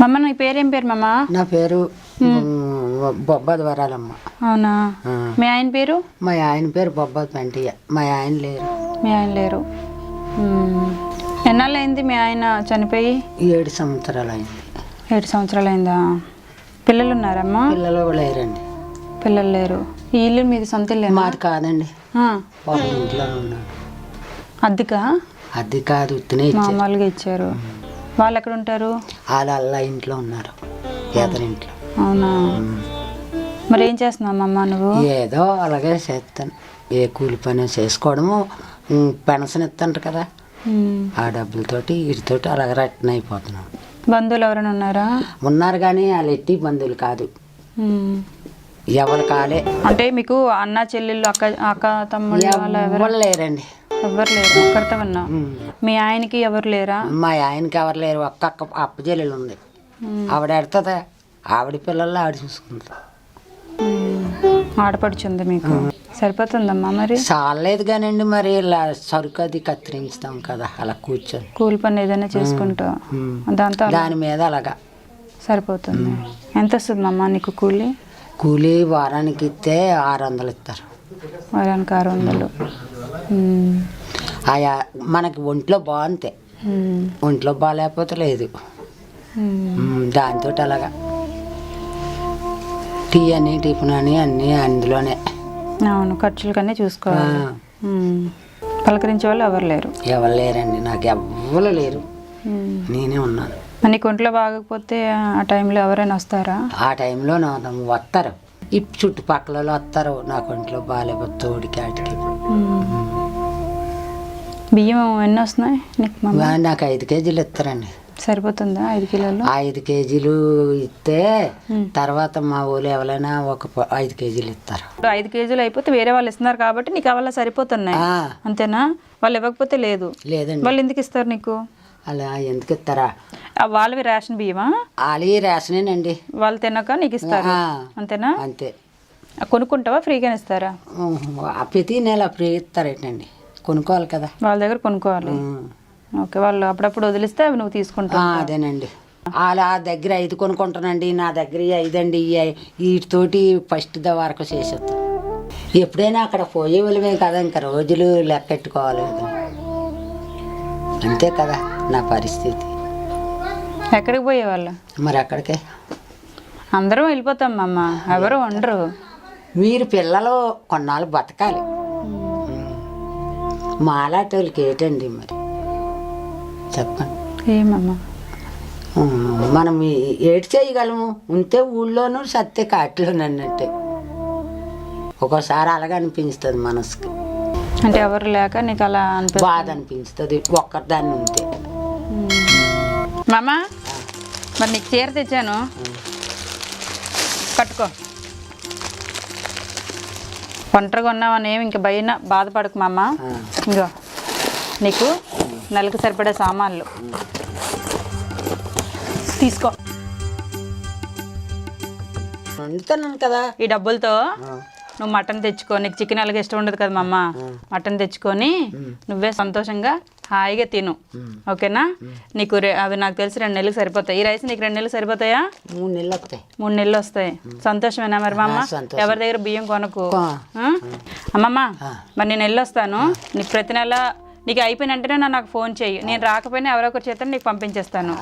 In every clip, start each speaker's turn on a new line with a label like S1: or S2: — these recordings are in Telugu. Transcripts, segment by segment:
S1: మమ్మ నీ పేరేం పేరు మమ్మ?
S2: నా పేరు బొబ్బది వరాలమ్మ.
S1: అవునా. మీ ఆయన పేరు?
S2: మా ఆయన పేరు బొబ్బది పెంటయ్య. మా ఆయన లేరు.
S1: మీ ఆయన లేరు. మ్మ్. ఎన్నాళ్ళు అయింది మీ ఆయన చనిపోయి?
S2: ఏడు సంవత్సరాలు అయింది
S1: ఏడు సంవత్సరాలు అయిందా పిల్లలు ఉన్నారమ్మా
S2: పిల్లలు లేరండి.
S1: పిల్లలు లేరు. ఈ ఇల్లు మీది సొంత ఇల్లేనా?
S2: మాది కాదండి. ఇంట్లో ఉన్నాడు.
S1: అద్దెకా?
S2: అది కాదు
S1: మామూలుగా ఇచ్చారు. వాళ్ళు ఎక్కడ ఉంటారు
S2: వాళ్ళ అల్ల ఇంట్లో ఉన్నారు. ఎదరింట్లో
S1: అవునా? మరి ఏం చేస్తున్నావు అమ్మ నువ్వు?
S2: ఏదో అలాగే చేస్తాను. ఏ కూలి పని చేసుకోవడము పెన్షన్ ఇస్తుంటారు కదా. ఆ డబ్బులతోటి వీటితోటి అలాగే రట్టన అయిపోతున్నాం.
S1: బంధువులు ఎవరైనా ఉన్నారా?
S2: ఉన్నారు కానీ వాళ్ళు ఎట్టి బంధువులు కాదు. ఎవరు కాలే.
S1: అంటే మీకు అన్న చెల్లెళ్ళు అక్క అక్క తమ్ముళ్ళు వాళ్ళ ఎవరు?
S2: ఎవరు లేరండి.
S1: ఎవరు లేరు ఒక్కరితో ఉన్నా.
S2: ఉమ్.
S1: మీ ఆయనకి ఎవరు లేరా?
S2: మా ఆయనకి ఎవరు లేరు ఒక్క అక్క అప్ప చెల్లెలు ఉంది. ఆవిడ ఎడుతుందా? ఆవిడ పిల్లల్లో ఆవిడ చూసుకుంటా
S1: మ్మ్. ఆడపడుచుంది మీకు. సరిపోతుందమ్మా మరి?
S2: చాలేదు కానండి మరి ఇలా సరుకు అది కత్తిరించుతాం కదా అలా కూర్చొని.
S1: కూలి పని ఏదైనా చేసుకుంటా. దాంతో
S2: దాని మీద అలాగా.
S1: సరిపోతుంది. ఎంత వస్తుంది అమ్మా నీకు కూలి?
S2: కూలి వారానికి ఇస్తే ఆరు వందలు ఇస్తారు.
S1: వారానికి ఆరు వందలు.
S2: ఆయా మనకి ఒంట్లో బాగుంటే.
S1: మ్మ్.
S2: ఒంట్లో బాగాలేకపోతే లేదు.
S1: మ్మ్.
S2: దాంతో అలాగా. టీ అని టిఫిన్ అని అన్నీ అందులోనే.
S1: అవును ఖర్చులు కన్నీ చూసుకోవాలి. పలకరించే వాళ్ళు ఎవరు లేరు.
S2: ఎవరు లేరండి నాకు ఎవ్వరు లేరు. నేనే ఉన్నాను.
S1: మరి నీకు ఒంట్లో బాగకపోతే ఆ టైంలో ఎవరైనా వస్తారా?
S2: ఆ టైంలో నా వస్తారు. ఈ చుట్టుపక్కల వస్తారు. నాకు ఒంట్లో బాగాలేకపోతే తోడికి ఆటికి.
S1: బియ్యం ఎన్ని వస్తున్నాయి? నీకు
S2: నాకు ఐదు కేజీలు ఇస్తారండి.
S1: సరిపోతుందా ఐదు కిలోలు?
S2: ఐదు కేజీలు ఇస్తే తర్వాత మా ఊళ్ళో ఎవరైనా ఒక ఐదు కేజీలు ఇస్తారు.
S1: ఐదు కేజీలు అయిపోతే వేరే వాళ్ళు ఇస్తున్నారు కాబట్టి నీకు అలా సరిపోతున్నాయి. అంతేనా? వాళ్ళు ఇవ్వకపోతే లేదు.
S2: లేదండి.
S1: వాళ్ళు ఎందుకు ఇస్తారు నీకు?
S2: అలా ఎందుకు ఇస్తారా?
S1: వాళ్ళవి రేషన్ బియ్యమా?
S2: వాళ్ళి రేషనేనండి.
S1: వాళ్ళు తినక నీకు ఇస్తారు. అంతేనా?
S2: అంతే.
S1: కొనుక్కుంటావా? ఫ్రీగానే ఇస్తారా?
S2: ప్రతి నెల ఫ్రీ ఇస్తారేటండి. కొనుక్కోవాలి కదా.
S1: వాళ్ళ దగ్గర కొనుక్కోవాలి. ఓకే వాళ్ళు అప్పుడప్పుడు వదిలిస్తే అవి నువ్వు
S2: ఆ,
S1: తీసుకుంటావు
S2: అదేనండి. వాళ్ళ దగ్గర ఐదు కొనుక్కుంటానండి నా దగ్గర ఈ ఐదండి ఈ ఐ- వీటితోటి ఫస్ట్ ద వరకు చేసేస్తాం ఎప్పుడైనా అక్కడ పోయే వాళ్ళమే కదా ఇంకా రోజులు లెక్కెట్టుకోవాలి అంతే కదా నా పరిస్థితి.
S1: ఎక్కడికి పోయేవాళ్ళు?
S2: మరి అక్కడికే?
S1: అందరం వెళ్ళిపోతాం అమ్మ ఎవరు ఉండరు.
S2: మీరు పిల్లలు కొన్నాళ్ళు బతకాలి. మాలాంటి వాళ్ళకి ఏంటండి మరి? చెప్పండి.
S1: ఏమమ్మా?
S2: మనం ఏటి చేయగలము? ఉంటే ఊళ్ళోనూ సత్తే కాటిలోనూ అన్నట్టే. ఒక్కోసారి అలాగే అనిపిస్తుంది మనసుకి.
S1: అంటే ఎవరు లేక నీకు అలా
S2: బాధ అనిపిస్తుంది ఒక్కదాన్ని ఉంటే.
S1: మామా మరి నీకు చీర తెచ్చాను. కట్టుకో. ఒంటరిగా ఉన్నావని ఏమి ఇంక భయన బాధపడకు మామ.
S2: ఆ,
S1: ఇంకో నీకు నెలకు సరిపడే సామాన్లు. తీసుకో.
S2: వండుతున్నాను కదా.
S1: ఈ డబ్బులతో నువ్వు మటన్ తెచ్చుకో. నీకు చికెన్ అలాగే ఇష్టం ఉండదు కదా మమ్మ మటన్ తెచ్చుకొని నువ్వే సంతోషంగా హాయిగా తిను. ఓకేనా? నీకు అవి నాకు తెలిసి రెండు నెలలు సరిపోతాయి. ఈ రైస్ నీకు రెండు నెలలు సరిపోతాయా?
S2: మూడు నెలలు వస్తాయి.
S1: మూడు నెలలు వస్తాయి. సంతోషమేనా మరి మా అమ్మ. ఎవరి దగ్గర బియ్యం కొనకు? అమ్మమ్మ. మరి నేను వెళ్ళొస్తాను. నీకు ప్రతి నెల నీకు అయిపోయిన వెంటనే నా- నాకు ఫోన్ చెయ్యి నేను రాకపోయినా ఎవరో ఒకరి చేత నీకు పంపించేస్తాను.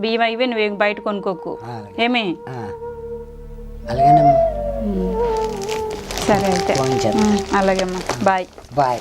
S1: బియ్యం అవి నువ్వు బయట కొనుక్కోకు. ఏమి?
S2: అలాగేనమ్మా.
S1: సరే అయితే.
S2: ఫోన్ చేస్తాను
S1: ఉమ్, అలాగే అమ్మా బాయ్.
S2: బాయ్.